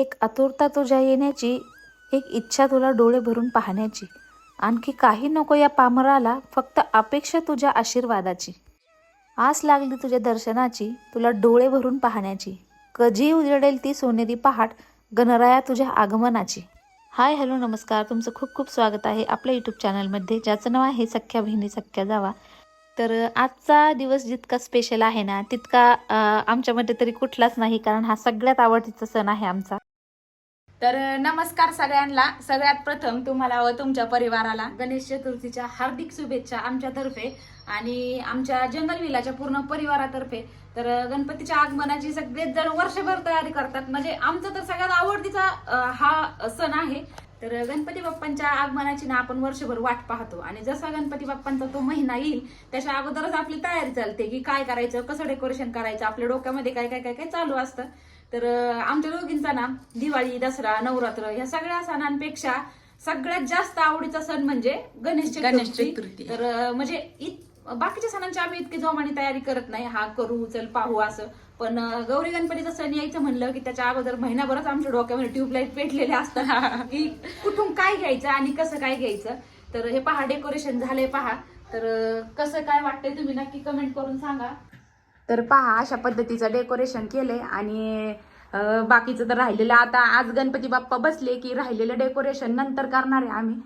एक आतुरता तुझ्या येण्याची एक इच्छा तुला डोळे भरून पाहण्याची. आणखी काही नको या पामराला फक्त अपेक्षा तुझ्या आशीर्वादाची. आस लागली तुझ्या दर्शनाची तुला डोळे भरून पाहण्याची. कधी उजडेल ती सोनेरी पहाट गणराया तुझ्या आगमनाची. हाय हॅलो नमस्कार. तुमचं खूप खूप स्वागत आहे आपल्या यूट्यूब चॅनलमध्ये ज्याचं नाव आहे सख्या बहिणी सख्या जावा. तर आजचा दिवस जितका स्पेशल आहे ना तितका आमच्यामध्ये तरी कुठलाच नाही कारण हा सगळ्यात आवडतीचा सण आहे आमचा. तर नमस्कार सगळ्यांना. सगळ्यात प्रथम तुम्हाला व तुमच्या परिवाराला गणेश चतुर्थीच्या हार्दिक शुभेच्छा आमच्यातर्फे आणि आमच्या जंगल विलाच्या पूर्ण परिवारातर्फे. तर गणपतीच्या आगमनाची सगळेच जण वर्षभर तयारी करतात. म्हणजे आमचा तर सगळ्यात आवडतीचा हा सण आहे. तर गणपती बाप्पांच्या आगमनाची ना आपण वर्षभर वाट पाहतो. आणि जसा गणपती बाप्पांचा तो महिना येईल त्याच्या अगोदरच आपली तयारी चालते की काय करायचं कसं डेकोरेशन करायचं आपल्या डोक्यामध्ये काय काय काय काय चालू असतं. तर आमच्या दोघींचा ना दिवाळी दसरा नवरात्र ह्या सगळ्या सणांपेक्षा सगळ्यात जास्त आवडीचा सण म्हणजे गणेश गणेश चतुर्थी. तर म्हणजे बाकीच्या सणांची आम्ही इतकी जोमाने तयारी करत नाही. हा करू चल पाहू असं. पण गौरी गणपतीचा सण यायचं म्हणलं की त्याच्या अगोदर महिनाभरच आमच्या डोक्यामध्ये ट्यूबलाईट पेटलेले असतात की कुठून काय घ्यायचं आणि कसं काय घ्यायचं. तर हे पहा डेकोरेशन झालंय पहा. तर कसं काय वाटतंय तुम्ही नक्की कमेंट करून सांगा. तर पहा अशा पद्धतीचं डेकोरेशन केलंय आणि बाकीचं तर राहिलेलं आता आज गणपती बाप्पा बसले की राहिलेलं डेकोरेशन नंतर करणार आहे आम्ही.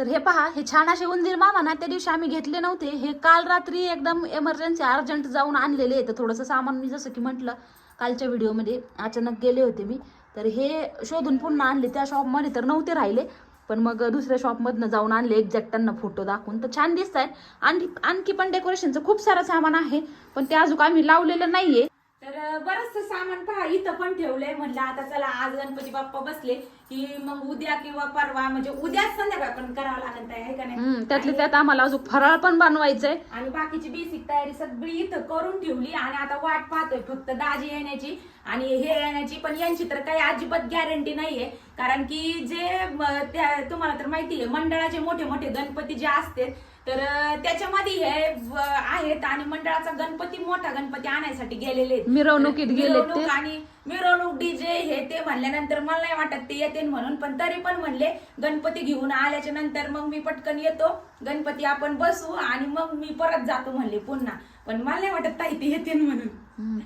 तर हे पहा हे छान असे उंदीर मामा ना त्या दिवशी आम्ही घेतले नव्हते. हे काल रात्री एकदम एमर्जन्सी अर्जंट जाऊन आणलेले आहे तर थोडंसं सामान मी जसं की म्हटलं कालच्या व्हिडिओमध्ये अचानक गेले होते मी. तर हे शोधून पुन्हा आणले त्या शॉपमध्ये तर नव्हते राहिले. पण मग दुसऱ्या शॉपमधनं जाऊन आणले एक्झॅक्ट त्यांना फोटो दाखवून. तर छान दिसत आहेत आणखी आणखी पण डेकोरेशनचं खूप सारं सामान आहे. पण ते अजून आम्ही लावलेलं नाहीये. तर बरंचसं सामान पहा इथं पण ठेवलंय म्हणलं आता चला आज गणपती बाप्पा बसले की मग उद्या किंवा परवा म्हणजे उद्याच संध्याकाळ पण करावं लागेल ताई, आहे का नाही? हम्म, त्यातल्या त्यात आम्हाला अजून फराळ पण बनवायचंय. आणि बाकीची बेसिक तयारी सगळी इथं करून ठेवली आणि आता वाट पाहतोय फक्त दाजी येण्याची आणि हे येण्याची पण यांची तर काही अजिबात गॅरंटी नाहीये. कारण की जे तुम्हाला तर माहिती आहे मंडळाचे मोठे मोठे गणपती जे असते तर त्याच्यामध्ये हे आहेत आणि मंडळाचा गणपती मोठा गणपती आणायसाठी गेलेले. मिरवणुकीत. मिरवणूक आणि मिरवणूक डीजे हे ते म्हणल्यानंतर मला नाही वाटत ते येते म्हणून पण तरी पण म्हणले गणपती घेऊन आल्याच्यानंतर मग मी पटकन येतो गणपती आपण बसू आणि मग मी परत जातो म्हणले पुन्हा पण मला नाही वाटत ताई ते येते म्हणून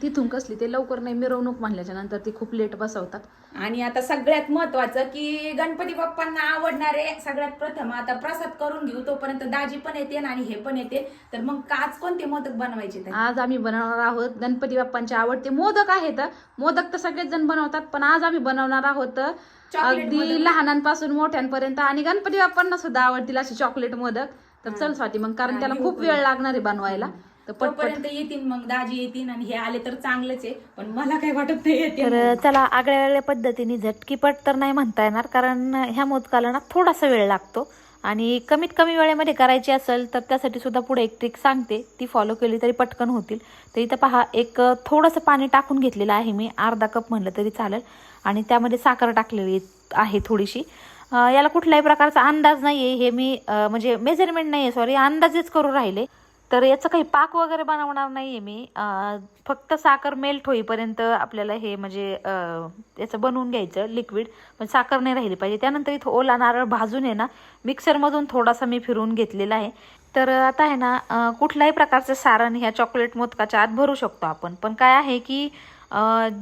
तिथून कसली ते लवकर नाही मिरवणूक म्हणल्याच्या नंतर ती खूप लेट बसवतात आणि आता सगळ्यात महत्वाचं की गणपती बाप्पांना आवडणारे सगळ्यात प्रथम आता प्रसाद करून घेऊ तोपर्यंत दाजी पण येते आणि हे पण येते तर मग आज कोणते मोदक बनवायचे? आज आम्ही बनवणार आहोत गणपती बाप्पांचे आवडते मोदक आहेत मोदक तर सगळेच जण बनवतात पण आज आम्ही बनवणार आहोत मोदक. अगदी लहानांपासून मोठ्यांपर्यंत आणि गणपती बाप्पांना सुद्धा आवडतील असे चॉकलेट मोदक तर चल स्वाती मग कारण त्याला खूप. वेळ लागणार आहे बनवायला तर येतील मग दाजी येतील आणि हे आले तर चांगलंच आहे. पण मला काय वाटत नाही येते तर चला आगळ्या वेगळ्या पद्धतीने झटकीपट तर नाही म्हणता येणार कारण ह्या मोदकाला ना थोडासा वेळ लागतो. आणि कमीत कमी वेळेमध्ये करायची असेल तर त्यासाठी सुद्धा पुढे एक ट्रिक सांगते. ती फॉलो केली तरी पटकन होतील. तर इथं पहा एक थोडंसं पाणी टाकून घेतलेलं आहे मी. अर्धा कप म्हणलं तरी चालेल. आणि त्यामध्ये साखर टाकलेली आहे थोडीशी. याला कुठल्याही प्रकारचा अंदाज नाही आहे हे मी म्हणजे मेजरमेंट नाही आहे सॉरी अंदाजेच करू राहिले. तर याचं काही पाक वगैरे बनवणार नाही आहे मी फक्त साखर मेल्ट होईपर्यंत आपल्याला हे म्हणजे याचं बनवून घ्यायचं लिक्विड. पण साखर नाही राहिली पाहिजे. त्यानंतर इथं ओला नारळ भाजून आहे ना मिक्सरमधून थोडासा मी फिरवून घेतलेला आहे. तर आता आहे ना कुठल्याही प्रकारचं सारण ह्या चॉकलेट मोदकाच्या आत भरू शकतो आपण. पण काय आहे की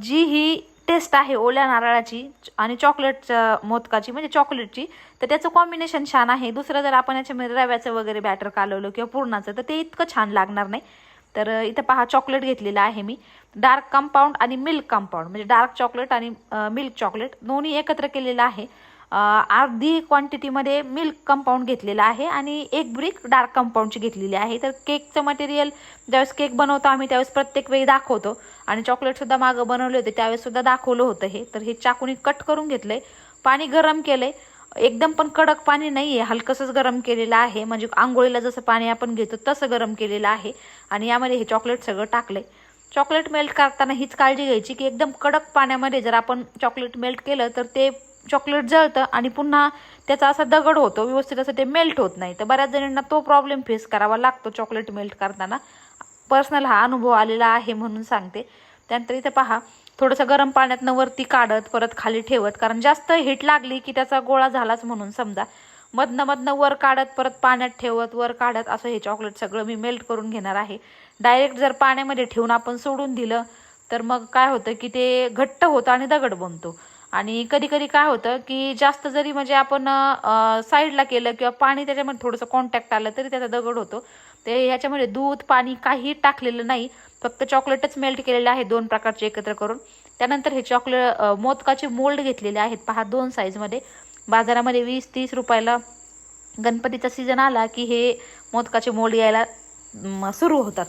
जी ही टेस्ट आहे ओल्या नारळाची आणि चॉकलेट मोदकाची म्हणजे चॉकलेटची तर त्याचं कॉम्बिनेशन छान आहे. दुसरं जर आपण याच्यामध्ये रव्याचं वगैरे बॅटर कालवलं किंवा पूर्णाचं तर ते इतकं छान लागणार नाही. तर इथं पहा चॉकलेट घेतलेलं आहे मी. डार्क कंपाऊंड आणि मिल्क कंपाऊंड म्हणजे डार्क चॉकलेट आणि मिल्क चॉकलेट दोन्ही एकत्र केलेलं आहे. अर्धी क्वांटिटीमध्ये मिल्क कंपाऊंड घेतलेलं आहे आणि एक ब्रिक डार्क कंपाऊंडची घेतलेली आहे. तर केकचं मटेरियल ज्यावेळेस केक बनवतो आम्ही त्यावेळेस प्रत्येक वेळी दाखवतो. आणि चॉकलेटसुद्धा मागं बनवले होते त्यावेळेससुद्धा दाखवलं होतं हे. तर हे चाकूनी कट करून घेतलंय. पाणी गरम केलंय. एकदम पण कडक पाणी नाही आहे हलकंसंच गरम केलेलं आहे. म्हणजे आंघोळीला जसं पाणी आपण घेतो तसं गरम केलेलं आहे. आणि यामध्ये हे चॉकलेट सगळं टाकलंय. चॉकलेट मेल्ट करताना हीच काळजी घ्यायची की एकदम कडक पाण्यामध्ये जर आपण चॉकलेट मेल्ट केलं तर ते चॉकलेट जळतं आणि पुन्हा त्याचा असा दगड होतो व्यवस्थित असं ते मेल्ट होत नाही. तर बऱ्याच जणांना तो प्रॉब्लेम फेस करावा लागतो चॉकलेट मेल्ट करताना. पर्सनल हा अनुभव आलेला आहे म्हणून सांगते. त्यानंतर इथे पहा थोडंसं गरम पाण्यातनं वरती काढत परत खाली ठेवत कारण जास्त हिट लागली की त्याचा गोळा झालाच म्हणून समजा. मधनं मधनं वर काढत परत पाण्यात ठेवत वर काढत असं हे चॉकलेट सगळं मी मेल्ट करून घेणार आहे. डायरेक्ट जर पाण्यामध्ये ठेवून आपण सोडून दिलं तर मग काय होतं की ते घट्ट होतं आणि दगड बनतो. आणि कधी कधी काय होतं की जास्त जरी म्हणजे आपण साईडला केलं किंवा पाणी त्याच्यामध्ये थोडंसं कॉन्टॅक्ट आलं तरी त्याचा दगड होतो. ते ह्याच्यामध्ये दूध पाणी काही टाकलेलं नाही. फक्त चॉकलेटच मेल्ट केलेलं आहे दोन प्रकारचे एकत्र करून. त्यानंतर हे चॉकलेट मोदकाचे मोल्ड घेतलेले आहेत. पहा दोन साईजमध्ये बाजारामध्ये वीस तीस रुपयाला गणपतीचा सीझन आला की हे मोदकाचे मोल्ड यायला सुरू होतात.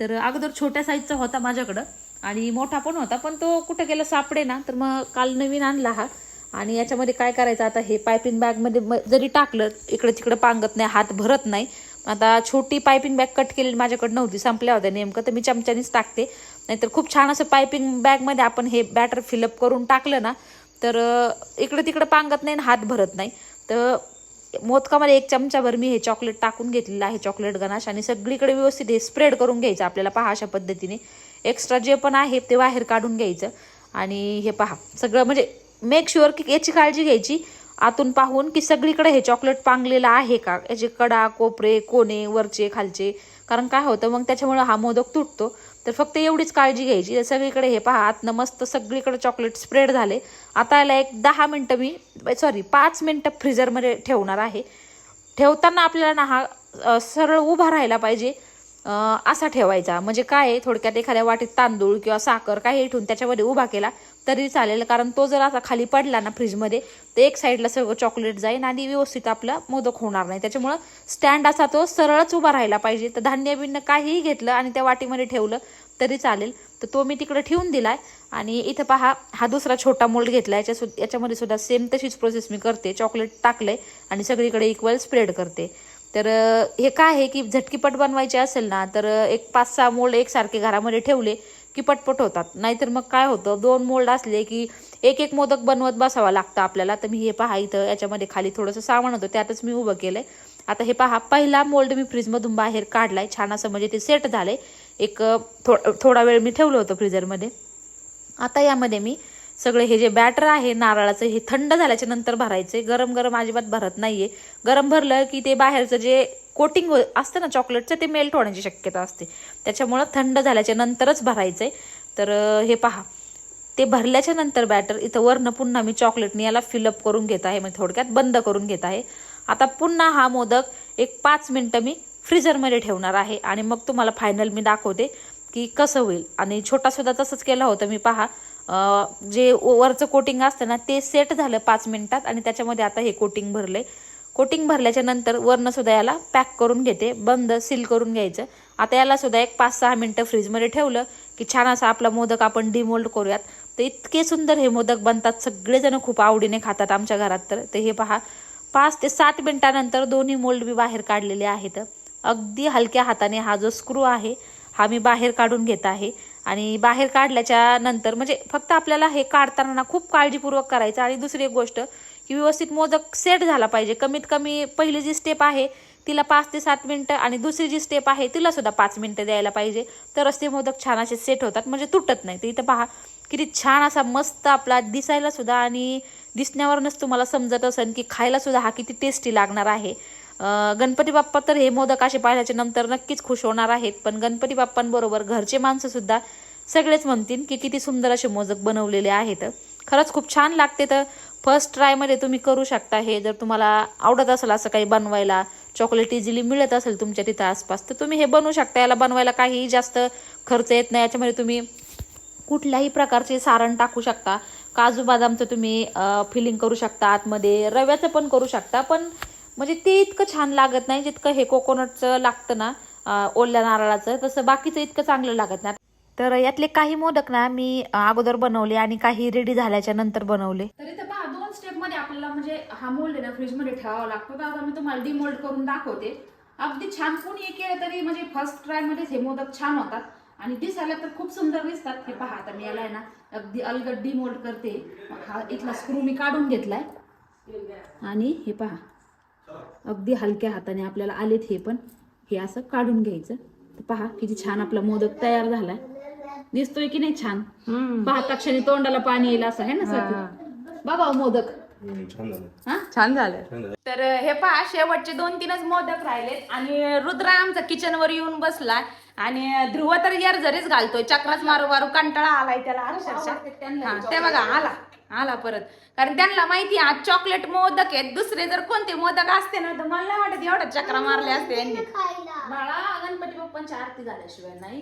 तर अगोदर छोट्या साईजचा होता माझ्याकडं. आणि मोठा पण होता पण तो कुठं गेला सापडे ना तर मग काल नवीन आणला हा. आणि याच्यामध्ये काय करायचं आता हे पायपिंग बॅगमध्ये जरी टाकलं इकडं तिकडं पांगत नाही हात भरत नाही. आता छोटी पायपिंग बॅग कट केलेली माझ्याकडे नव्हती संपल्या होत्या नेमकं तर मी चमच्यानीच टाकते. नाहीतर खूप छान असं पायपिंग बॅगमध्ये आपण हे बॅटर फिलअप करून टाकलं ना तर इकडं तिकडं पांगत नाही आणि हात भरत नाही. तर मोदकामध्ये एक चमचाभर मी हे चॉकलेट टाकून घेतलेलं आहे चॉकलेट गनाश. आणि सगळीकडे व्यवस्थित हे स्प्रेड करून घ्यायचं आपल्याला पहा अशा पद्धतीने. एक्स्ट्रा जे पण आहे ते बाहेर काढून घ्यायचं. आणि हे पहा सगळं म्हणजे मेक शुअर की याची काळजी घ्यायची. आतून पाहून की सगळीकडे हे चॉकलेट पांगलेलं आहे का? याचे कडा कोपरे कोणे वरचे खालचे. कारण काय होतं मग त्याच्यामुळं हा मोदक तुटतो. तर फक्त एवढीच काळजी घ्यायची. सगळीकडे हे पहा आतनं मस्त सगळीकडे चॉकलेट स्प्रेड झाले. आता याला एक दहा मिनटं मी सॉरी पाच मिनटं फ्रीजरमध्ये ठेवणार आहे. ठेवताना आपल्याला ना हा सरळ उभा राहायला पाहिजे. असा ठेवायचा. म्हणजे काय आहे थोडक्यात एखाद्या वाटीत तांदूळ किंवा साखर काही ठेवून त्याच्यामध्ये उभा केला तरी चालेल. कारण तो जर असा खाली पडला ना फ्रीजमध्ये तर एक साईडला सगळं चॉकलेट जाईल आणि व्यवस्थित आपला मोदक होणार नाही. त्याच्यामुळं स्टँड असा तो सरळच उभा राहिला पाहिजे. तर धान्य बिन्य काहीही घेतलं आणि त्या वाटीमध्ये ठेवलं तरी चालेल. तर तो मी तिकडे ठेवून दिलाय. आणि इथं पहा हा दुसरा छोटा मोल्ड घेतला. याच्या सु याच्यामध्ये सुद्धा सेम तशीच प्रोसेस मी करते. चॉकलेट टाकलंय आणि सगळीकडे इक्वल स्प्रेड करते. तर हे काय आहे की झटकीपट बनवायचे असेल ना तर एक पाच सहा मोल्ड एकसारखे घरामध्ये ठेवले की पटपट होतात. नाहीतर मग काय होतं दोन मोल्ड असले की एक एक मोदक बनवत बसावा लागतं आपल्याला. तर मी हे पहा इथं याच्यामध्ये खाली थोडंसं सामान होतं त्यातच मी उभं केलंय. आता हे पहा पहिला मोल्ड मी फ्रीजमधून बाहेर काढलाय. छान असं म्हणजे ते सेट झाले एक थो थोडा वेळ मी ठेवलं होतं फ्रीजरमध्ये. आता यामध्ये मी सगळे हे जे बॅटर आहे नारळाचं हे थंड झाल्याच्यानंतर भरायचे. गरम गरम अजिबात भरत नाहीये. गरम भरलं की ते बाहेरचं जे कोटिंग असतं ना चॉकलेटचं ते मेल्ट होण्याची शक्यता असते. त्याच्यामुळं थंड झाल्याच्या नंतरच भरायचंय. तर हे पहा. ते भरल्याच्या नंतर बॅटर इथं वरनं पुन्हा मी चॉकलेटने याला फिलअप करून घेत आहे. म्हणजे थोडक्यात बंद करून घेत आहे. आता पुन्हा हा मोदक एक पाच मिनटं मी फ्रीजरमध्ये ठेवणार आहे. आणि मग तुम्हाला फायनल मी दाखवते की कसं होईल. आणि छोटा सुद्धा तसंच केला होतं. मी पहा. जे वरचं कोटिंग असतं ना ते सेट झालं पाच मिनिटात आणि त्याच्यामध्ये आता हे कोटिंग भरलंय. कोटिंग भरल्याच्या नंतर वरनं सुद्धा याला पॅक करून घेते बंद सील करून घ्यायचं. आता याला सुद्धा एक पाच सहा मिनटं फ्रीजमध्ये ठेवलं की छान असा आपला मोदक आपण डिमोल्ड करूयात. तर इतके सुंदर हे मोदक बनतात सगळेजण खूप आवडीने खातात आमच्या घरात तर. ते हे पहा पाच ते सात मिनिटानंतर दोन्ही मोल्ड मी बाहेर काढलेले आहेत. अगदी हलक्या हाताने हा जो स्क्रू आहे हा मी बाहेर काढून घेत आहे. आणि बाहेर काढल्याच्या नंतर म्हणजे फक्त आपल्याला हे काढताना ना खूप काळजीपूर्वक करायचं. आणि दुसरी एक गोष्ट की व्यवस्थित मोदक सेट झाला पाहिजे. कमीत कमी पहिली जी स्टेप आहे तिला पाच ते सात मिनटं आणि दुसरी जी स्टेप आहे तिला सुद्धा पाच मिनटं द्यायला पाहिजे. तरच ते मोदक छान असे सेट होतात. म्हणजे तुटत नाही. तर इथं पहा किती छान असा मस्त आपला दिसायला सुद्धा आणि दिसण्यावरूनच तुम्हाला समजत असेल की खायला सुद्धा हा किती टेस्टी लागणार आहे. गणपती बाप्पा तर हे मोदक असे पाहिल्याच्या नंतर नक्कीच खुश होणार आहेत. पण गणपती बाप्पांबरोबर घरचे माणसं सुद्धा सगळेच म्हणतील की किती सुंदर असे मोदक बनवलेले आहेत. खरंच खूप छान लागते तर फर्स्ट ट्रायमध्ये तुम्ही करू शकता हे. जर तुम्हाला आवडत असेल असं काही बनवायला चॉकलेट इझिली मिळत असेल तुमच्या तिथं आसपास तर तुम्ही हे बनवू शकता. याला बनवायला काहीही जास्त खर्च येत नाही. याच्यामध्ये तुम्ही कुठल्याही प्रकारचे सारण टाकू शकता. काजू बदामचं तुम्ही फिलिंग करू शकता आतमध्ये. रव्याचं पण करू शकता. पण म्हणजे ते इतकं छान लागत नाही जितकं हे कोकोनटचं लागतं ना ओल्या नारळाचं तसं बाकीचं इतकं चांगलं लागत नाही. तर यातले काही मोदक ना मी अगोदर बनवले आणि काही रेडी झाल्याच्यानंतर बनवले. तर इथं पहा दोन स्टेपमध्ये आपल्याला म्हणजे हा मोल्ड आहे ना फ्रीजमध्ये ठेवावा लागतो. तर आता मी तुम्हाला डिमोल्ड करून दाखवते. अगदी छान कोणी केलं तरी म्हणजे फर्स्ट ट्राय मध्येच हे मोदक छान होतात. आणि दिसायला तर खूप सुंदर दिसतात. हे पहा आता मी याला आहे ना अगदी अलगद डिमोल्ड करते. हा इथला स्क्रू मी काढून घेतलाय. आणि हे पहा. अगदी हलक्या हाताने आपल्याला आलेत हे पण. हे असं काढून घ्यायचं. तर पहा किती छान आपला मोदक तयार झालाय. दिसतोय की नाही छान. पाहता क्षणी तोंडाला पाणी येईल असं आहे ना स्वाती बघा हो मोदक. छान झालं. हा? तर हे पहा शेवटचे दोन तीनच मोदक राहिलेत. आणि रुद्र आमचा किचन वर येऊन बसलाय. आणि ध्रुव तर यार जरीच घालतोय. चक्राच मारू मारू कंटाळा आलाय त्याला. अक्षरशः ते बघा आला. आला परत. कारण त्यांना माहिती आज चॉकलेट मोदक आहेत दुसरे जर कोणते मोदक असते ना तर मला वाटत एवढ्या चक्रा मारल्या असते यांनी. बाळा गणपती बाप्पांची आरती झाल्याशिवाय नाही.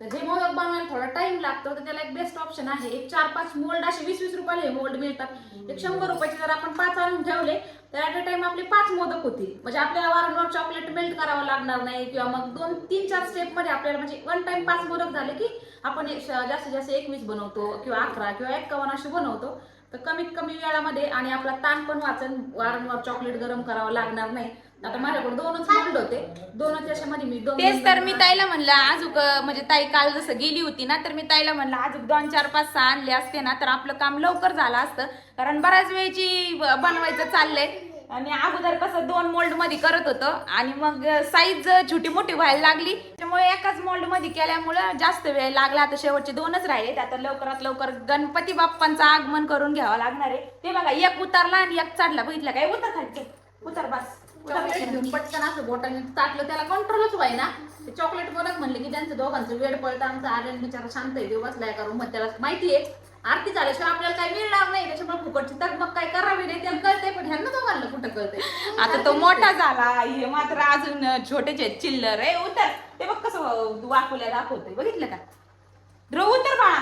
तर हे मोदक बनवायला थोडा टाइम लागतो तर त्याला एक बेस्ट ऑप्शन आहे. एक चार पाच मोल्ड असे वीस वीस रुपयाला हे मोल्ड मिळतात. एक शंभर रुपयाचे जर आपण पाच आणून ठेवले तर ॲट अ टाइम आपले पाच मोदक होतील. म्हणजे आपल्याला वारंवार चॉकलेट मेल्ट करावं लागणार नाही किंवा मग दोन तीन चार स्टेपमध्ये आपल्याला म्हणजे वन टाइम पाच मोदक झाले की आपण एक- जास्तीत जास्त एकवीस बनवतो किंवा अकरा किंवा एक्कावन्न असे बनवतो. तर कमीत कमी वेळामध्ये आणि आपला ताण पण वाचन वारंवार चॉकलेट गरम करावं लागणार नाही. आता माझ्याकडे दोनच मोल्ड होते. दोनच याच्यामध्ये मी दोन तेच तर मी ताईला म्हणलं अजूक म्हणजे ताई काल जसं गेली होती ना तर मी ताईला म्हणलं अजूक दोन चार पाच सहा आणले असते ना तर आपलं काम लवकर झालं असतं. कारण बऱ्याच वेळची बनवायचं चाललंय. आणि अगोदर कसं दोन मोल्डमध्ये करत होतं. आणि मग साईज छोटी मोठी व्हायला लागली. त्यामुळे एकाच मोल्डमध्ये केल्यामुळं जास्त वेळ लागला. आता शेवटचे दोनच राहिले आता लवकरात लवकर गणपती बाप्पांचं आगमन करून घ्यावं लागणार आहे. ते बघा एक उतरला आणि एक चढला. बघितलं काय? उतर खायचं उतर बस. चॉकलेट पटकन असं बोटाने टाकलं त्याला कंट्रोलच व्हायना ते चॉकलेट बोलत म्हणले की त्यांचं दोघांचं वेळ पळतं आमचं आर्यन बिचारा शांत आहे देव बसलाय का रूम त्याला माहिती आहे आरती झाल्याशिवाय आपल्याला काही मिळणार नाही त्याच्यामुळे फुकटची तर मग काय करावी नाही त्याला कळतंय पण ह्यांना दोघांना कुठं कळतंय? आता तो मोठा झाला हे मात्र अजून छोटेचे आहेत, चिल्लर आहे उतर. ते बघ कसं वाकुल्या दाखवतोय बघितलं का? ध्रुव उतर बाळा.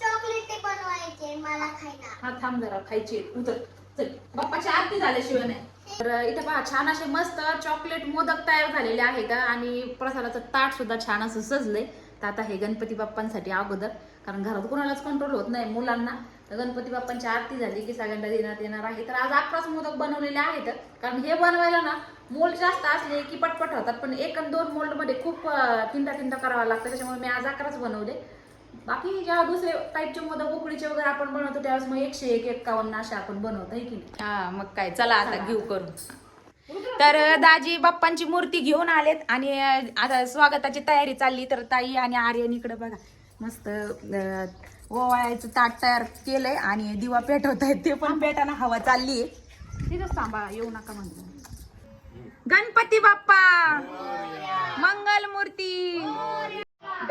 चॉकलेट बनवायचे मला खायला. हा थांब जरा खायची. उतर. चल बाप्पाची आरती झाल्याशिवाय नाही. तर इथे पहा छान असे मस्त चॉकलेट मोदक तयार झालेले आहेत आणि प्रसादाचं ताट सुद्धा छान असं सजलंय. तर आता हे गणपती बाप्पांसाठी अगोदर कारण घरात कोणालाच कंट्रोल होत नाही मुलांना. तर गणपती बाप्पांची आरती झाली की सगळ्यांना देण्यात येणार आहे. तर आज अकराच मोदक बनवलेले आहेत कारण हे बनवायला ना मोल्ड जास्त असले की पटपट होतात पण एक आणि दोन मोल्डमध्ये खूप अं, तिंडा करावा लागतं. त्याच्यामुळे मी आज अकराच बनवले. बाकी जेव्हा दुसरे टाईपचे मोदक उकडीचे वगैरे आपण बनवतो त्यावेळेस मग एकशे एक एक्कावन्न असे आपण बनवतो है की नाही? हा मग काय चला आता घेऊ करून. तर दाजी बाप्पांची मूर्ती घेऊन आलेत आणि आता स्वागताची तयारी चालली तर ताई आणि आर्यन इकडे बघा. मस्त ओवाळायचं ताट तयार केलंय आणि दिवा पेटवत आहेत ते पण पेटाना हवा चालली तिथंच थांबा येऊ नका म्हणतो. गणपती बाप्पा! मंगल मूर्ती!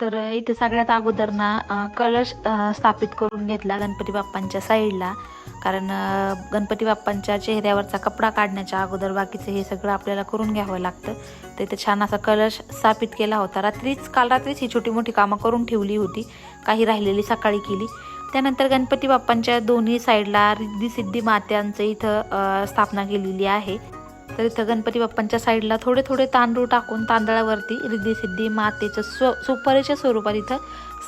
तर इथे सगळ्यात अगोदर ना कलश स्थापित करून घेतला गणपती बाप्पांच्या साईडला. कारण गणपती बाप्पांच्या चेहऱ्यावरचा कपडा काढण्याच्या अगोदर बाकीचं हे सगळं आपल्याला करून घ्यावं लागतं. तर इथे छान असा कलश स्थापित केला होता. रात्रीच काल रात्रीच ही छोटी मोठी कामं करून ठेवली होती. काही राहिलेली सकाळी केली. त्यानंतर गणपती बाप्पांच्या दोन्ही साईडला रिद्धी सिद्धी मात्यांचं इथं स्थापना केलेली आहे. तर इथं गणपती बाप्पांच्या साईडला थोडे थोडे तांदूळ टाकून तांदळावरती रिद्धी सिद्धी मातेचं स्व सुपारीच्या स्वरूपात इथं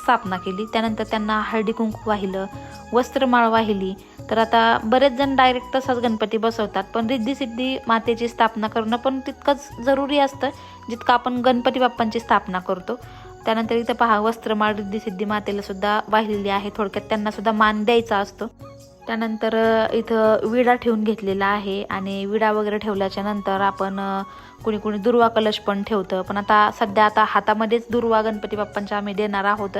स्थापना केली. त्यानंतर त्यांना हळदी कुंकू वाहिलं वस्त्रमाळ वाहिली. तर आता बरेच जण डायरेक्ट तसाच गणपती बसवतात. पण रिद्धी सिद्धी मातेची स्थापना करणं पण तितकंच जरुरी असतं जितकं आपण गणपती बाप्पांची स्थापना करतो. त्यानंतर इथं पहा वस्त्रमाळ रिद्धी सिद्धी मातेला सुद्धा वाहिलेली आहे. थोडक्यात त्यांना सुद्धा मान द्यायचा असतो. त्यानंतर इथं विडा ठेवून घेतलेला आहे आणि विडा वगैरे ठेवल्याच्या नंतर आपण कुणी कुणी दुर्वा कलश पण ठेवतं. पण आता सध्या आता हातामध्येच दुर्वा गणपती बाप्पांच्या आम्ही देणार आहोत.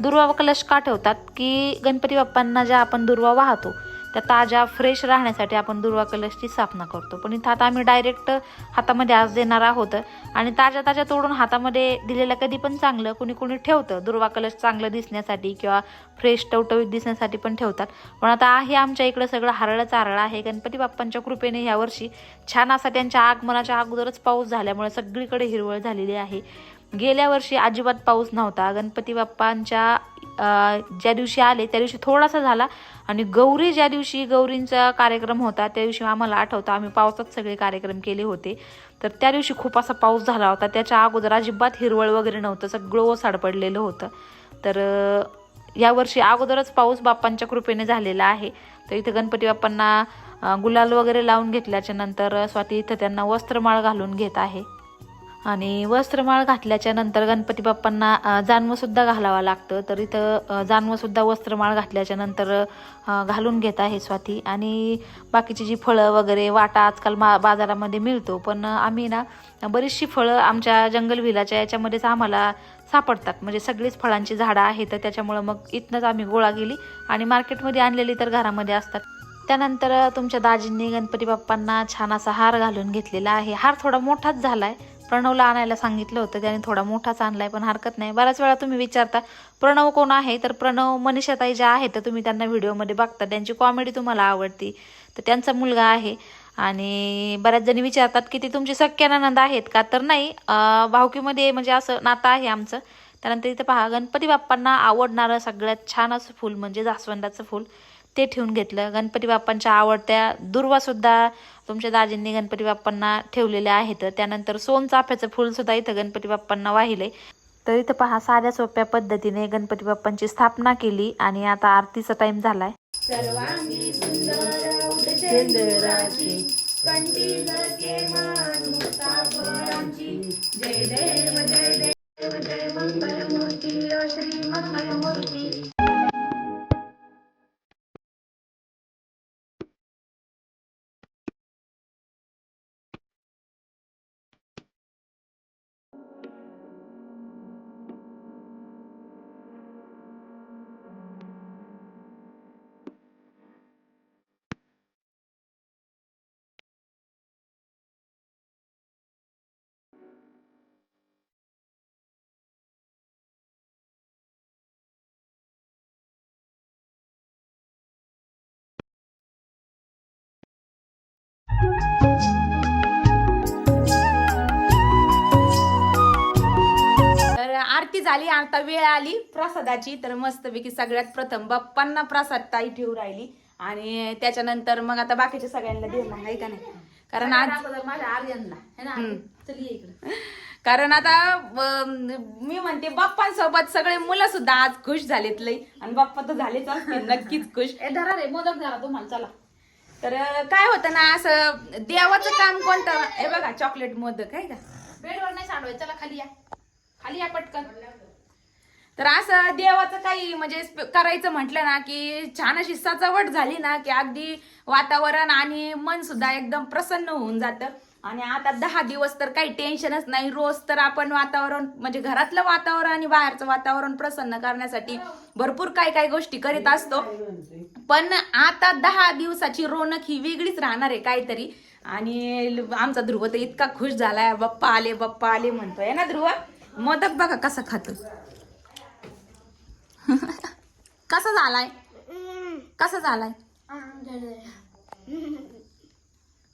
दुर्वा कलश का ठेवतात? की गणपती बाप्पांना ज्या आपण दुर्वा वाहतो त्या ताज्या फ्रेश राहण्यासाठी आपण दुर्वा कलशची स्थापना करतो. पण इथं आता आम्ही डायरेक्ट हातामध्ये आज देणार आहोत आणि ताज्या ताज्या तोडून हातामध्ये दिलेलं कधी पण चांगलं कुणी कुणी ठेवतं. दुर्वा कलश चांगलं दिसण्यासाठी किंवा फ्रेश टवटवीत दिसण्यासाठी पण ठेवतात. पण आता आहे आमच्या इकडं सगळं हरळं चारळं आहे. गणपती बाप्पांच्या कृपेने यावर्षी छान असा त्यांच्या आगमनाच्या अगोदरच पाऊस झाल्यामुळे सगळीकडे हिरवळ झालेली आहे. गेल्या वर्षी अजिबात पाऊस नव्हता. गणपती बाप्पांच्या ज्या दिवशी आले त्या दिवशी थोडासा झाला. आणि गौरी ज्या दिवशी गौरींचा कार्यक्रम होता त्या दिवशी आम्हाला आठवतं आम्ही पावसात सगळे कार्यक्रम केले होते. तर त्या दिवशी खूप असा पाऊस झाला होता. त्याच्या अगोदर अजिबात हिरवळ वगैरे नव्हतं सगळं ओसाड पडलेलं होतं. तर यावर्षी अगोदरच पाऊस बाप्पांच्या कृपेने झालेला आहे. तर इथं गणपती बाप्पांना गुलाल वगैरे लावून घेतल्याच्या नंतर स्वाती इथं त्यांना वस्त्रमाळ घालून घेत आहे. आणि वस्त्रमाळ घातल्याच्या नंतर गणपती बाप्पांना जानवंसुद्धा घालावं लागतं. तर इथं जानवंसुद्धा वस्त्रमाळ घातल्याच्या नंतर घालून घेत आहे स्वाती. आणि बाकीची जी फळं वगैरे वाटा आजकाल मा बाजारामध्ये मिळतो. पण आम्ही ना बरीचशी फळं आमच्या जंगलविलाच्या याच्यामध्येच आम्हाला सापडतात. म्हणजे सगळीच फळांची झाडं आहेत तर त्याच्यामुळं मग इथनंच आम्ही गोळा केली आणि मार्केटमध्ये आणलेली तर घरामध्ये असतात. त्यानंतर तुमच्या दाजींनी गणपती बाप्पांना छान असा हार घालून घेतलेला आहे. हार थोडा मोठाच झाला आहे प्रणवला आणायला सांगितलं होतं. त्याने थोडा मोठाच आणलाय पण हरकत नाही. बऱ्याच वेळा तुम्ही विचारता प्रणव कोण आहे? तर प्रणव मनीषाताई ज्या आहेत तर तुम्ही त्यांना व्हिडिओमध्ये बघता. त्यांची कॉमेडी तुम्हाला आवडती. तर त्यांचा मुलगा आहे. आणि बऱ्याच जणी विचारतात की ते तुमचे सख्या ननंद आहेत का? तर नाही. भावकीमध्ये म्हणजे असं नातं आहे आमचं. त्यानंतर इथं पहा गणपती बाप्पांना आवडणारं सगळ्यात छान असं फूल म्हणजे जास्वंदाचं फूल. ते ठेवून घेतलं. गणपती बाप्पांच्या आवडत्या दुर्वासुद्धा तुमच्या दाजींनी गणपती बाप्पांना ठेवलेल्या आहेत. त्यानंतर सोनचाफ्याचं फूलसुद्धा इथं गणपती बाप्पांना वाहिले. तर इथं पहा साध्या सोप्या पद्धतीने गणपती बाप्पांची स्थापना केली आणि आता आरतीचा टाइम झालाय. तर झाली आता वेळ आली प्रसादाची. तर मस्तपैकी सगळ्यात प्रथम बाप्पांना प्रसाद ताई ठेवू राहिली. आणि त्याच्यानंतर मग आता बाकीच्या सगळ्यांना देणार आहे का नाही? कारण आज माझ्या आर्यनला है ना? चल ये इकडे. कारण आता मी म्हणते बाप्पांसोबत सगळे मुलं सुद्धा आज खुश झालेत लई. आणि बाप्पा तर झालेच असतील नक्कीच खुश. ए धरा रे मोदक धरा तुम्हाला चला. तर काय होतं ना असं देवाचं काम कोणतं? हे बघा चॉकलेट मोदक आहे का? बेडवर नाही सांडवाय चला खाली या. खाली या पटकन. तर असं देवाचं काही म्हणजे करायचं म्हटलं ना की छान अशी सजावट झाली ना की अगदी वातावरण आणि मन सुद्धा एकदम प्रसन्न होऊन जातं. आणि आता दहा दिवस तर काही टेन्शनच नाही. रोज तर आपण वातावरण म्हणजे घरातलं वातावरण आणि बाहेरचं वातावरण प्रसन्न करण्यासाठी भरपूर काही काही गोष्टी करीत असतो. पण आता दहा दिवसाची रोनक ही वेगळीच राहणार आहे काहीतरी. आणि आमचा ध्रुव तर इतका खुश झालाय. बाप्पा आले बाप्पा आले म्हणतोय. ना ध्रुव? मोदक बघा कसा खातो. कसा झालाय? कसा झालाय?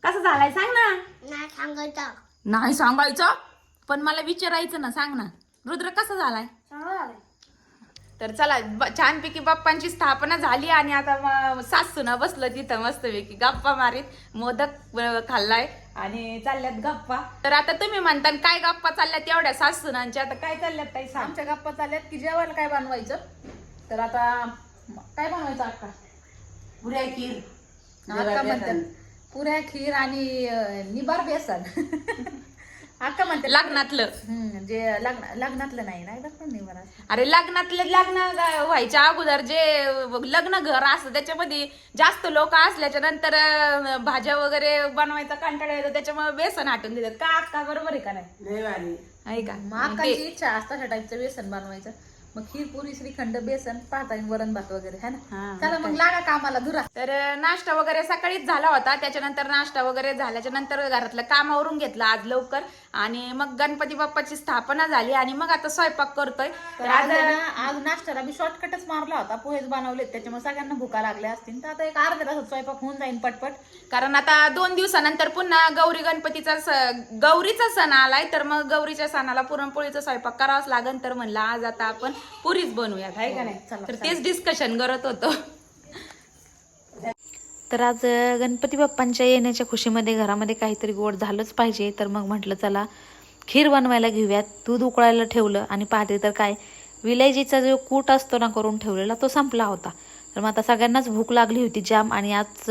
कसा झालाय सांग ना. नाही सांगायचं. नाही सांगायचं? पण मला विचारायचं ना सांग ना. रुद्र कसा झालाय? तर चला छानपैकी बाप्पांची स्थापना झाली आणि आता सासूना बसलं तिथं मस्तपैकी. गप्पा मारीत मोदक खाल्लाय आणि चालल्यात गप्पा. तर आता तुम्ही म्हणता काय गप्पा चालल्यात एवढ्या सासूनांच्या? आता काय चालल्यात ताई? आमच्या गप्पा चालल्यात की जेवायला काय बनवायचं? तर आता काय बनवायचं अक्का? पुऱ्या खीर. अक्का म्हणतात पुऱ्या खीर आणि निबार बेसन. अक्का म्हणते लग्नातलं. जे लग्न लग्नातलं नाही ना. अरे लग्नातले लग्न ग- व्हायच्या अगोदर जे लग्न घर असतं त्याच्यामध्ये जास्त लोक असल्याच्या नंतर अं, भाज्या वगैरे बनवायचा कंटाळा येतो त्याच्यामुळे बेसन आटून देतात. का अक्का बरोबर आहे का नाही? आहे का? मग अक्काची इच्छा असतं अशा टाईपचं बेसन बनवायचं. मग खीर पुरी श्रीखंड बेसन पाहता वरण भात वगैरे है ना? चला मग लागा कामाला धुरा. तर नाश्ता वगैरे सकाळीच झाला होता. त्याच्यानंतर नाश्ता वगैरे झाल्याच्यानंतर घरातलं काम आवरून घेतलं आज लवकर. आणि मग गणपती बाप्पाची स्थापना झाली आणि मग आता स्वयंपाक करतोय. तर आज आज नाश्त्याला मी शॉर्टकटच मारला होता. पोहेच बनवले त्याच्यामुळे सगळ्यांना भुका लागल्या असतील. तर आता एक अर्ध्या तासात स्वयंपाक होऊन जाईल पटपट. कारण आता दोन दिवसानंतर पुन्हा गौरी गणपतीचा गौरीचा सण आलाय. तर मग गौरीच्या सणाला पुरणपोळीचा स्वयंपाक करावाच लागन तर म्हणलं आज आता आपण पुरीच बनवूयात आहे का नाही? तर तेच डिस्कशन करत होतो. तर आज गणपती बाप्पांच्या येण्याच्या खुशीमध्ये घरामध्ये काहीतरी गोड झालंच पाहिजे. तर मग म्हटलं चला खीर बनवायला घेऊयात. दूध उकळायला ठेवलं. आणि पाहते तर काय विलायजीचा जो कूट असतो ना करून ठेवलेला तो संपला होता. तर मग आता सगळ्यांनाच भूक लागली होती जाम. आणि आज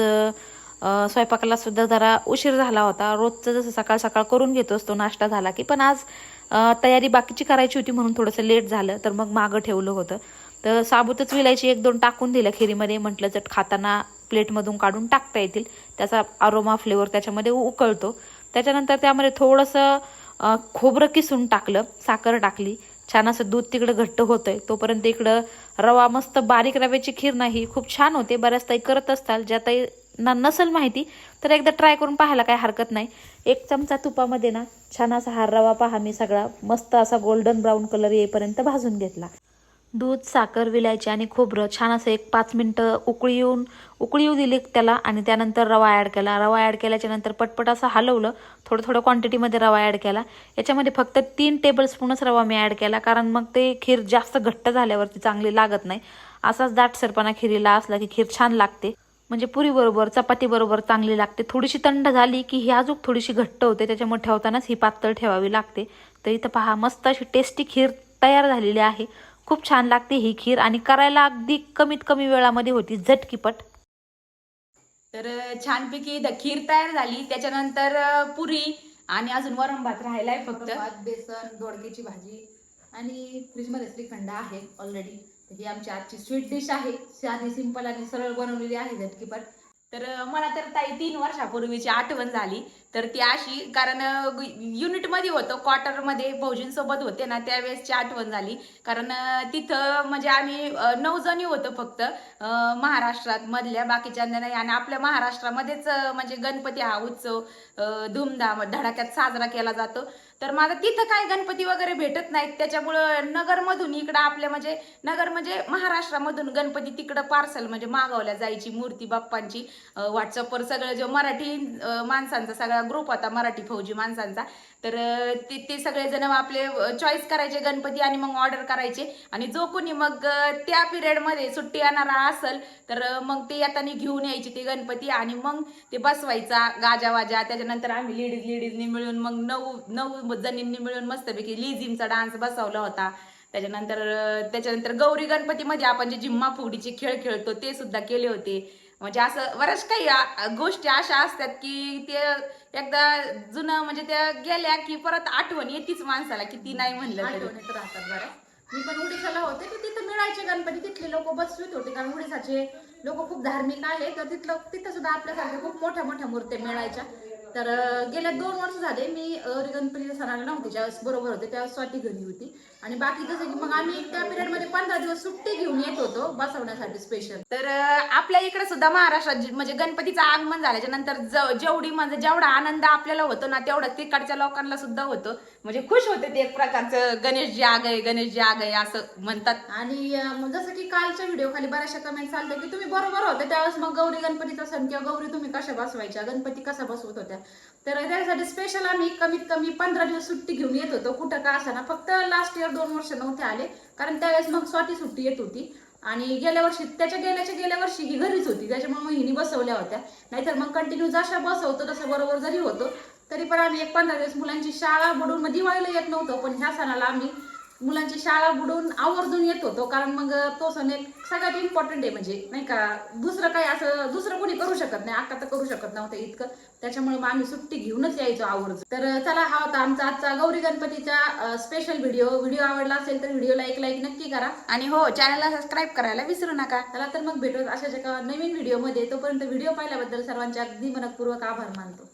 स्वयंपाकाला सुद्धा जरा उशीर झाला होता. रोजचं जसं सकाळ सकाळ करून घेतोच तो नाश्ता झाला की. पण आज तयारी बाकीची करायची होती म्हणून थोडंसं लेट झालं तर मग मागं ठेवलं होतं. तर साबूतच विलायची एक दोन टाकून दिल्या खिरीमध्ये म्हटलं जर खाताना प्लेटमधून काढून टाकता येतील. त्याचा अरोमा फ्लेवर त्याच्यामध्ये उकळतो. त्याच्यानंतर त्यामध्ये थोडंसं खोबरं किसून टाकलं साखर टाकली. छान असं दूध तिकडं घट्ट होतंय तोपर्यंत इकडं रवा मस्त बारीक रव्याची खीर नाही खूप छान होते. बऱ्याच ताई करत असताल ज्या ताई ना नसेल माहिती तर एकदा ट्राय करून पाहायला काय हरकत नाही. एक चमचा तुपामध्ये ना छान असा हा रवा पहा मी सगळा. मस्त असा गोल्डन ब्राऊन कलर येईपर्यंत भाजून घेतला. दूध साखर विलायची आणि खोबरं छान असं एक पाच मिनटं उकळी येऊन उकळी येऊ दिली त्याला आणि त्यानंतर रवा ॲड केला. रवा ॲड केल्याच्यानंतर पटपट असं हलवलं. थोडं थोडं क्वांटिटीमध्ये रवा ॲड केला. याच्यामध्ये फक्त तीन टेबलस्पूनच रवा मी ॲड केला कारण मग ते खीर जास्त घट्ट झाल्यावरती चांगली लागत नाही. असाच दाटसरपणा खिरीला असला की खीर छान लागते. म्हणजे पुरी बरोबर चपाती बरोबर चांगली लागते. थोडीशी थंड झाली की ही अजून थोडीशी घट्ट होते त्याच्यामुळे ठेवतानाच ही पातळ ठेवावी लागते. तर इथं पहा मस्त अशी टेस्टी खीर तयार झालेली आहे. खूप छान लागते ही खीर आणि करायला अगदी कमीत कमी वेळामध्ये होती झटकीपट. तर छानपैकी द- खीर तयार झाली. त्याच्यानंतर पुरी आणि अजून वरण भात राहिलाय फक्त. भात बेसन दोडक्याची भाजी आणि फ्रीजमध्ये श्रीखंड आहे ऑलरेडी ही आमची आजची स्वीट डिश आहे. साधी सिंपल आणि सरळ बनवलेली आहे झटकीपट तर मला तर ताई तीन वर्षापूर्वीची आठवण झाली. तर ती अशी कारण युनिटमध्ये होतं क्वार्टरमध्ये भाऊजींसोबत होते ना त्यावेळेसची आठवण झाली. कारण तिथं म्हणजे आम्ही नऊ जणी होतो फक्त महाराष्ट्रात मधल्या बाकीच्या नाही आणि आपल्या महाराष्ट्रामध्येच म्हणजे गणपती हा उत्सव धूमधाम धडाक्यात साजरा केला जातो. तर माझा तिथं काय गणपती वगैरे भेटत नाहीत. त्याच्यामुळं नगरमधून इकडं आपल्या म्हणजे नगर म्हणजे महाराष्ट्रामधून गणपती तिकडं पार्सल म्हणजे मागवल्या जायची मूर्ती बाप्पांची. व्हॉट्सअपवर सगळं जो मराठी माणसांचा सगळा ग्रुप होता मराठी फौजी माणसांचा. तर ते ते सगळेजण आपले चॉईस करायचे गणपती आणि मग ऑर्डर करायचे. आणि जो कोणी मग त्या पिरियडमध्ये सुट्टी येणारा असेल तर मग ते येताना घेऊन यायचे ते गणपती आणि मग ते बसवायचा गाजा वाजा त्याच्यानंतर आम्ही लेडीज लेडीजनी मिळून मग नऊ नऊ जणींनी मिळून मस्तपैकी लिझिमचा डान्स बसवला होता. त्याच्यानंतर त्याच्यानंतर गौरी गणपतीमध्ये आपण जे जिम्मा फुगडीचे खेळ खेळतो ते सुद्धा केले होते. म्हणजे असं बऱ्याच काही गोष्टी अशा असतात की ते एकदा जुनं म्हणजे त्या गेल्या की परत आठवण येतीच माणसाला की ती नाही म्हणलं आठवणीत राहतात बरं. मी पण उडीसाला होते तर तिथं मिळायचे गणपती तिथले लोक बसवीत होते. कारण उडीसाचे लोक खूप धार्मिक आहे तर तिथलं तिथं सुद्धा आपल्यासारख्या खूप मोठ्या मोठ्या मूर्त्या मिळायच्या. तर गेल्या दोन वर्ष झाले मी गणपती गणपतीच्या सणाला नव्हते ज्यावेळेस बरोबर होते त्यावेळेस स्वाती घरी होती. आणि बाकी जसं की मग आम्ही त्या पिरियडमध्ये पंधरा दिवस सुट्टी घेऊन येत होतो बसवण्यासाठी स्पेशल तर आपल्या इकडे सुद्धा महाराष्ट्रात म्हणजे गणपतीचं आगमन झाल्याच्यानंतर जेवढी म्हणजे जेवढा आनंद आपल्याला होतो ना तेवढा तिकडच्या लोकांना सुद्धा होतो. म्हणजे खुश होते ते एक प्रकारचं गणेशजी आ गए गणेशजी आ गए असं म्हणतात. आणि जसं की कालच्या व्हिडिओ खाली बऱ्याचशा कमेंट्स आलत्या की तुम्ही बरोबर होते. त्यावेळेस मग गौरी गणपतीचा सण किंवा गौरी तुम्ही कशा बसवायच्या? गणपती कसा बसवत होत्या? तर त्यासाठी स्पेशल आम्ही कमीत कमी पंधरा दिवस सुट्टी घेऊन येत होतो. कुठं का ना फक्त लास्ट इयर दोन वर्ष नव्हते आले. कारण त्यावेळेस मग स्वाती सुट्टी येत होती. आणि गेल्या वर्षी त्याच्या गेल्याच्या गेल्या वर्षी ही घरीच होती. त्याच्यामुळे मग हिनी बसवल्या होत्या. नाहीतर मग कंटिन्यू जशा बसवतो तसं बरोबर जरी होतो तरी पण आम्ही एक पंधरा दिवस मुलांची शाळा बुडून मग दिवाळीला येत नव्हतो. पण ह्या सणाला आम्ही मुलांची शाळा बुडून आवर्जून येत होतो कारण मग तो सण एक सगळ्यात इम्पॉर्टंट आहे म्हणजे नाही का? दुसरं काही असं दुसरं कोणी करू शकत नाही. आता तर करू शकत नव्हतं इतकं. त्याच्यामुळे मग आम्ही सुट्टी घेऊनच यायचो आवर्जून. तर चला हा होता आमचा आजचा गौरी गणपतीचा स्पेशल व्हिडिओ व्हिडिओ आवडला असेल तर व्हिडिओला एक लाईक नक्की करा. आणि हो चॅनलला सबस्क्राईब करायला विसरू नका. चला तर मग भेटूत अशाच एका नवीन व्हिडिओमध्ये तोपर्यंत व्हिडिओ पाहिल्याबद्दल सर्वांचे अगदी मनपूर्वक आभार मानतो.